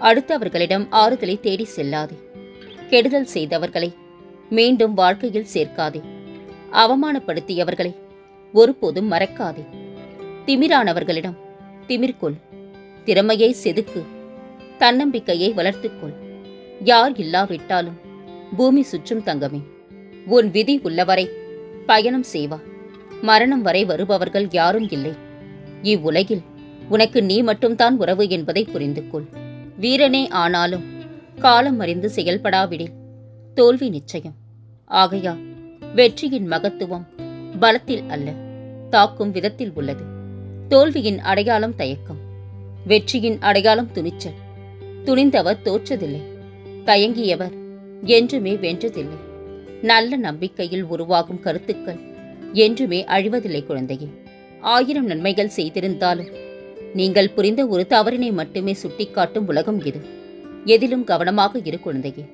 அடுத்தவர்களிடம் ஆறுதலை தேடி செல்லாதே. கெடுதல் செய்தவர்களை மீண்டும் வாழ்க்கையில் சேர்க்காதே. அவமானப்படுத்தியவர்களை ஒருபோதும் மறக்காதே. திமிரானவர்களிடம் திமிர்கொள். திறமையை செதுக்கு. தன்னம்பிக்கையை வளர்த்துக்கொள். யார் இல்லாவிட்டாலும் பூமி சுற்றும் தங்கமே. உன் விதி உள்ளவரை பயணம் செய்வா. மரணம் வரை வருபவர்கள் யாரும் இல்லை. இவ்வுலகில் உனக்கு நீ மட்டும்தான் உறவு என்பதை புரிந்து கொள் வீரனே ஆனாலும் காலம் அறிந்து செயல்படாவிடில் தோல்வி நிச்சயம். ஆகையா வெற்றியின் மகத்துவம் பலத்தில் அல்ல தாக்கும் விதத்தில் உள்ளது. தோல்வியின் அடையாளம் தயக்கம். வெற்றியின் அடையாளம் துணிச்சல். துணிந்தவர் தோற்றதில்லை. தயங்கியவர் என்றுமே வென்றதில்லை. நல்ல நம்பிக்கையில் உருவாகும் கருத்துக்கள் என்றுமே அழிவதில்லை குழந்தையே. ஆயிரம் நன்மைகள் செய்திருந்தாலும் நீங்கள் புரிந்த ஒரு தவறினை மட்டுமே சுட்டிக்காட்டும் உலகம் இது. எதிலும் கவனமாக இரு குழந்தையே.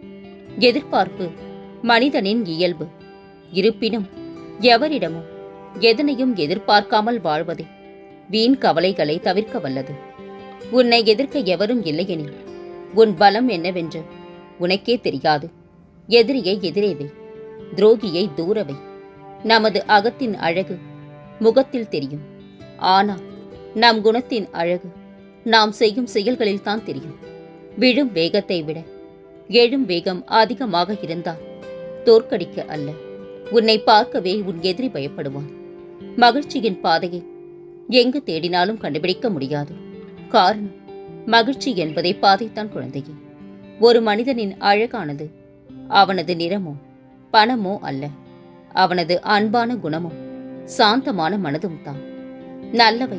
எதிர்பார்ப்பு மனிதனின் இயல்பு. இருப்பினும் எவரிடமும் எதனையும் எதிர்பார்க்காமல் வாழ்வதே வீண் கவலைகளை தவிர்க்க வல்லது. உன்னை எதிர்க்க எவரும் இல்லையெனில் உன் பலம் என்னவென்று உனக்கே தெரியாது. எதிரியை எதிரேவை துரோகியை தூரவை நமது அகத்தின் அழகு முகத்தில் தெரியும். ஆனால் நம் குணத்தின் அழகு. நாம் செய்யும் செயல்களில் தான் தெரியும். விழும் வேகத்தை விட எழும் வேகம் அதிகமாக இருந்தால் தோற்கடிக்க அல்ல. உன்னை பார்க்கவே உன் எதிரி பயப்படுவான். மகிழ்ச்சியின் பாதையை எங்கு தேடினாலும் கண்டுபிடிக்க முடியாது. காரணம் மகிழ்ச்சி என்பதை பாதைத்தான் குழந்தையே. ஒரு மனிதனின் அழகானது அவனது நிறமோ பணமோ அல்ல. அவனது அன்பான குணமும் சாந்தமான மனதும் தான். நல்லவை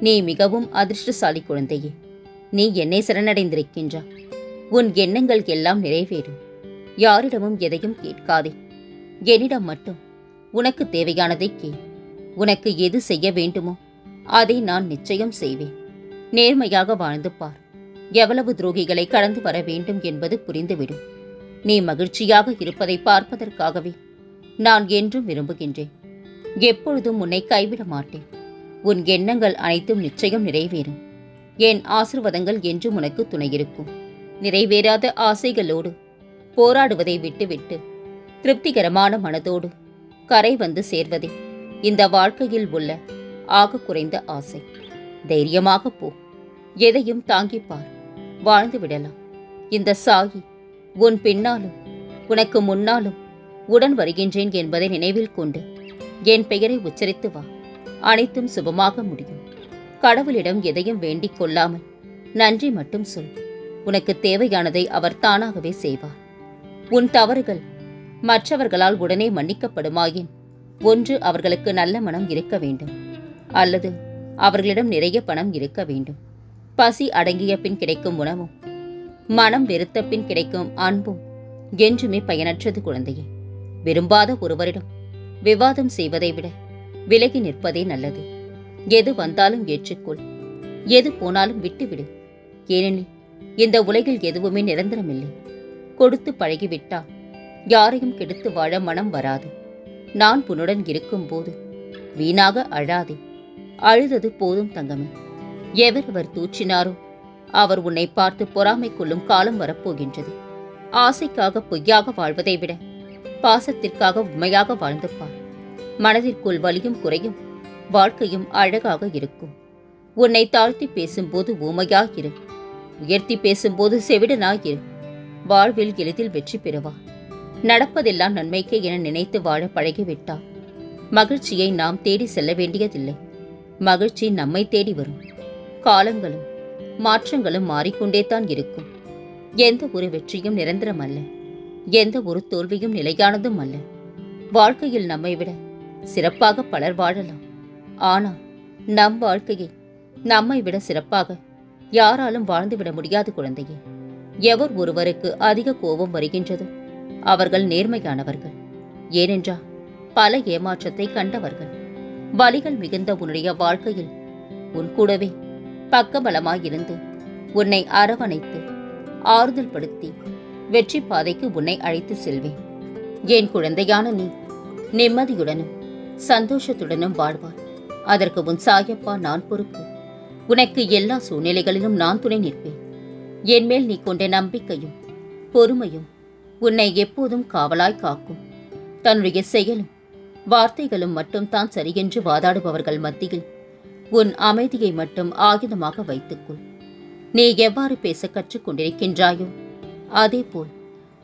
நீ மிகவும் அதிர்ஷ்டசாலி குழந்தையே. நீ என்னை சரணடைந்திருக்கின்றா. உன் எண்ணங்கள் எல்லாம் நிறைவேறும். யாரிடமும் எதையும் கேட்காதே. என்னிடம் மட்டும் உனக்கு தேவையானதை கேள். உனக்கு எது செய்ய வேண்டுமோ அதை நான் நிச்சயம் செய்வேன். நேர்மையாக வாழ்ந்து பார். எவ்வளவு துரோகிகளை கடந்து வர வேண்டும் என்பது புரிந்துவிடும். நீ மகிழ்ச்சியாக இருப்பதை பார்ப்பதற்காகவே நான் என்றும் விரும்புகின்றேன். எப்பொழுதும் உன்னை கைவிட மாட்டேன். உன் எண்ணங்கள் அனைத்தும் நிச்சயம் நிறைவேறும். என் ஆசிர்வாதங்கள் என்றும் உனக்கு துணையிருக்கும். நிறைவேறாத ஆசைகளோடு போராடுவதை விட்டுவிட்டு திருப்திகரமான மனதோடு கரை வந்து சேர்வதே இந்த வாழ்க்கையில் உள்ள ஆக குறைந்த ஆசை. தைரியமாக போ. எதையும் தாங்கிப் பார். வாழ்ந்து விடலாம். இந்த சாயி உன் பின்னாலும் உனக்கு முன்னாலும் உடன் வருகின்றேன் என்பதை நினைவில் கொண்டு என் பெயரை உச்சரித்து வா. அனைத்தும் சுபமாக முடியும். கடவுளிடம் எதையும் வேண்டிக் கொள்ளாமல் நன்றி மட்டும் சொல். உனக்கு தேவையானதை அவர் தானாகவே செய்வார். உன் தவறுகள் மற்றவர்களால் உடனே மன்னிக்கப்படுமாயின் ஒன்று அவர்களுக்கு நல்ல மனம் இருக்க வேண்டும். அல்லது அவர்களிடம் நிறைய பணம் இருக்க வேண்டும். பசி அடங்கிய பின் கிடைக்கும் உணவும் மனம் வெறுத்த பின் கிடைக்கும் அன்பும் என்றுமே பயனற்றது குழந்தையே. விரும்பாத ஒருவரிடம் விவாதம் செய்வதை விட விலகி நிற்பதே நல்லது. எது வந்தாலும் ஏற்றுக்கொள். எது போனாலும் விட்டுவிடு. ஏனெனில் இந்த உலகில் எதுவுமே நிரந்தரமில்லை. கொடுத்து பழகிவிட்டா யாரையும் கெடுத்து வாழ மனம் வராது. நான் உன்னுடன் இருக்கும்போது வீணாக அழாதே. அழுதது போதும் தங்கமே. எவரவர் தூற்றினாரோ அவர் உன்னை பார்த்து பொறாமை கொள்ளும் காலம் வரப்போகின்றது. ஆசைக்காக பொய்யாக வாழ்வதை விட பாசத்திற்காக உண்மையாக வாழ்ந்துப்பார். மனதிற்குள் வலியும் குறையும். வாழ்க்கையும் அழகாக இருக்கும். உன்னை தாழ்த்தி பேசும்போது ஊமையாயிரு. உயர்த்தி பேசும்போது செவிடனாயிரு. வாழ்வில் எளிதில் வெற்றி பெறுவா. நடப்பதெல்லாம் நன்மைக்கே என நினைத்து வாழ பழகிவிட்டா. மகிழ்ச்சியை நாம் தேடி செல்ல வேண்டியதில்லை. மகிழ்ச்சி நம்மை தேடி வரும். காலங்களும் மாற்றங்களும் மாறிக்கொண்டே தான் இருக்கும். எந்த ஒரு வெற்றியும் நிரந்தரம் அல்ல எந்த ஒரு தோல்வியும் நிலையானதும் அல்ல. வாழ்க்கையில் நம்மை விட சிறப்பாக பலர் வாழலாம். ஆனால் நம் வாழ்க்கையை நம்மை விட சிறப்பாக யாராலும் வாழ்ந்துவிட முடியாது குழந்தையே. எவர் ஒருவருக்கு அதிக கோபம் வருகின்றதோ? அவர்கள் நேர்மையானவர்கள். ஏனென்றால் பல ஏமாற்றத்தை கண்டவர்கள். வலிகள் மிகுந்த உன்னுடைய வாழ்க்கையில் உன் கூடவே பக்கபலமாயிருந்து உன்னை அரவணைத்து ஆறுதல் படுத்தி வெற்றி பாதைக்கு உன்னை அழைத்து செல்வேன். என் குழந்தையான நீ நிம்மதியுடனும் சந்தோஷத்துடனும் வாழ்வாய். அதற்கு உன் சாயப்பா நான் பொறுப்பு. உனக்கு எல்லா சூழ்நிலைகளிலும் நான் துணை நிற்பேன். என்மேல் நீ கொண்ட நம்பிக்கையும் பொறுமையும் உன்னை எப்போதும் காவலாய் காக்கும். தன்னுடைய செயலும் வார்த்தைகளும் மட்டும் தான் சரியென்று வாதாடுபவர்கள் மத்தியில் உன் அமைதியை மட்டும் ஆயுதமாக வைத்துக்கொள். நீ எவ்வாறு பேச கற்றுக்கொண்டிருக்கின்றாயோ அதேபோல்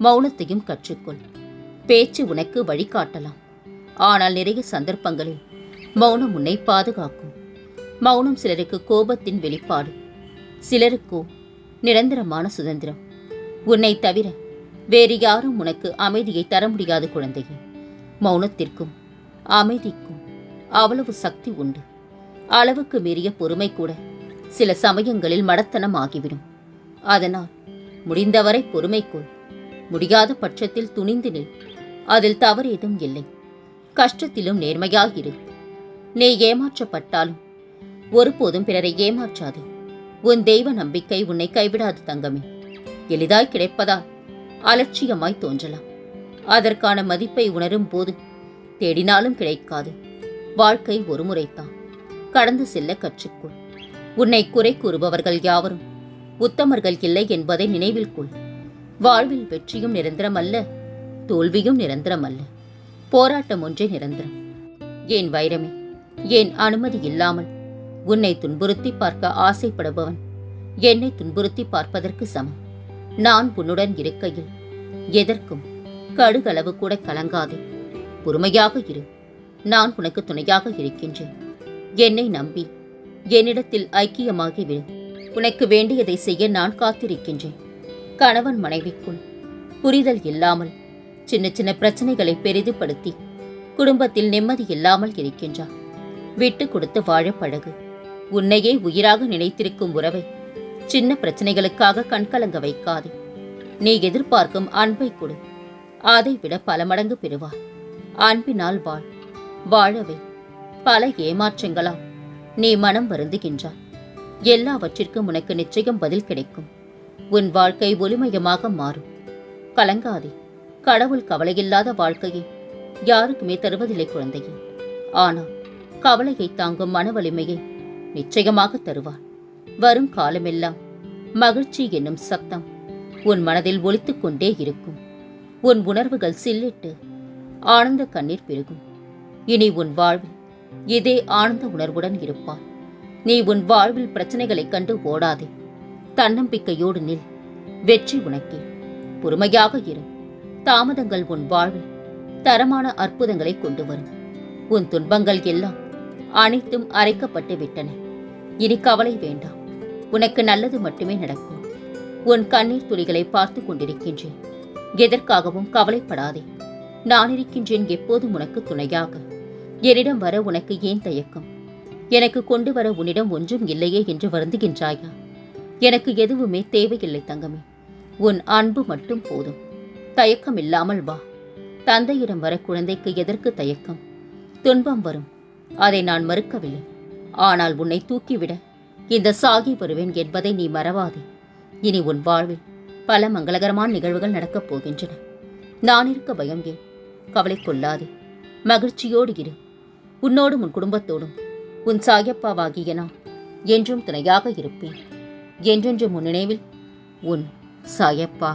மௌனத்தையும் கற்றுக்கொள். பேச்சு உனக்கு வழிகாட்டலாம். ஆனால் நிறைய சந்தர்ப்பங்களில் மௌனம் உன்னை பாதுகாக்கும். மௌனம் சிலருக்கு கோபத்தின் வெளிப்பாடு. சிலருக்கோ நிரந்தரமான சுதந்திரம். உன்னை தவிர வேறு யாரும் உனக்கு அமைதியை தர முடியாது குழந்தையே. மௌனத்திற்கும் அமைதிக்கும் அவ்வளவு சக்தி உண்டு. அளவுக்கு மீறிய பொறுமை கூட சில சமயங்களில் மடத்தனம் ஆகிவிடும். அதனால் முடிந்தவரை பொறுமைக்குள் முடியாத பட்சத்தில் துணிந்து நில். அதில் தவறேதும் இல்லை. கஷ்டத்திலும் நேர்மையாயிரு. நீ ஏமாற்றப்பட்டாலும் ஒருபோதும் பிறரை ஏமாற்றாது. உன் தெய்வ நம்பிக்கை உன்னை கைவிடாது தங்கமே. எளிதாய் கிடைப்பதால் அலட்சியமாய் தோன்றலாம். அதற்கான மதிப்பை உணரும் போது தேடினாலும் கிடைக்காது. வாழ்க்கை ஒரு முறைதான் கடந்து செல்ல கற்றுக்கொள். உன்னை குறை கூறுபவர்கள் யாவரும் உத்தமர்கள் இல்லை என்பதை நினைவில் கொள். வாழ்வில் வெற்றியும் நிரந்தரமல்ல தோல்வியும் நிரந்தரமல்ல. போராட்டம் ஒன்றே நிரந்தரம். ஏன் வைரமே ஏன் அனுமதி இல்லாமல் உன்னை துன்புறுத்தி பார்க்க ஆசைப்படுபவன் என்னை துன்புறுத்தி பார்ப்பதற்கு சமம். நான் உன்னுடன் இருக்கையில் எதற்கும் கடுகளவு கூட கலங்காதே. பொறுமையாக இரு நான் உனக்கு துணையாக இருக்கின்றேன். என்னை நம்பி என்னிடத்தில் ஐக்கியமாகிவிடு உனக்கு வேண்டியதை செய்ய நான் காத்திருக்கின்றேன். கணவன் மனைவிக்குள் புரிதல் இல்லாமல் சின்ன சின்ன பிரச்சனைகளை பெரிதுபடுத்தி குடும்பத்தில் நிம்மதி இல்லாமல் இருக்கின்றார். விட்டு கொடுத்து வாழ பழகு. உன்னையே உயிராக நினைத்திருக்கும் உறவை சின்ன பிரச்சனைகளுக்காக கண்கலங்க வைக்காதே. நீ எதிர்பார்க்கும் அன்பை கொடு. அதை விட பல மடங்கு பெறுவார் அன்பினால் வாழ். வாழவே. பல ஏமாற்றங்களால் நீ மனம் வருந்துகின்றாய். எல்லாவற்றிற்கும் உனக்கு நிச்சயம் பதில் கிடைக்கும். உன் வாழ்க்கை ஒளிமயமாக மாறும். கலங்காதே. கடவுள் கவலையில்லாத வாழ்க்கையை யாருக்குமே தருவதில்லை குழந்தையே. ஆனால் கவலையை தாங்கும் மன வலிமையை நிச்சயமாக தருவார். வரும் காலமெல்லாம் மகிழ்ச்சி என்னும் சத்தம் உன் மனதில் ஒழித்து கொண்டே இருக்கும். உன் உணர்வுகள் சில்லிட்டு ஆனந்த கண்ணீர் பெருகும். இனி உன் வாழ்வில் இதே ஆனந்த உணர்வுடன் இருப்பார் நீ உன் வாழ்வில் பிரச்சனைகளைக் கண்டு ஓடாதே. தன்னம்பிக்கையோடு நில். வெற்றி உனக்கே. பொறுமையாக இரு. தாமதங்கள் உன் வாழ்வில் தரமான அற்புதங்களை கொண்டு வரும். உன் துன்பங்கள் எல்லாம் அனைத்தும் அரைக்கப்பட்டு விட்டன. இனி கவலை வேண்டாம். உனக்கு நல்லது மட்டுமே நடக்கும். உன் கண்ணீர் துளிகளை பார்த்து கொண்டிருக்கின்றேன். எதற்காகவும் கவலைப்படாதே. நான் இருக்கின்றேன் எப்போதும் உனக்கு துணையாக. என்னிடம் வர உனக்கு ஏன் தயக்கம்? எனக்கு கொண்டு வர உன்னிடம் ஒன்றும் இல்லையே என்று வருந்துகின்றாயா? எனக்கு எதுவுமே தேவையில்லை தங்கமே. உன் அன்பு மட்டும் போதும். தயக்கம் இல்லாமல் வா. தந்தையிடம் வர குழந்தைக்கு எதற்கு தயக்கம்? துன்பம் வரும். அதை நான் மறுக்கவில்லை. ஆனால் உன்னை தூக்கிவிட இந்த சாகி வருவேன் என்பதை நீ மறவாதே. இனி உன் வாழ்வில் பல மங்களகரமான நிகழ்வுகள் நடக்கப் போகின்றன. நான் இருக்க பயம் ஏன்? கவலை கொள்ளாதே. மகிழ்ச்சியோடு இரு. உன்னோடும் உன் குடும்பத்தோடும் உன் சாயப்பாவாகிய நான் என்றும் துணையாக இருப்பேன். என்றென்றும் உன் நினைவில் உன் சாயப்பா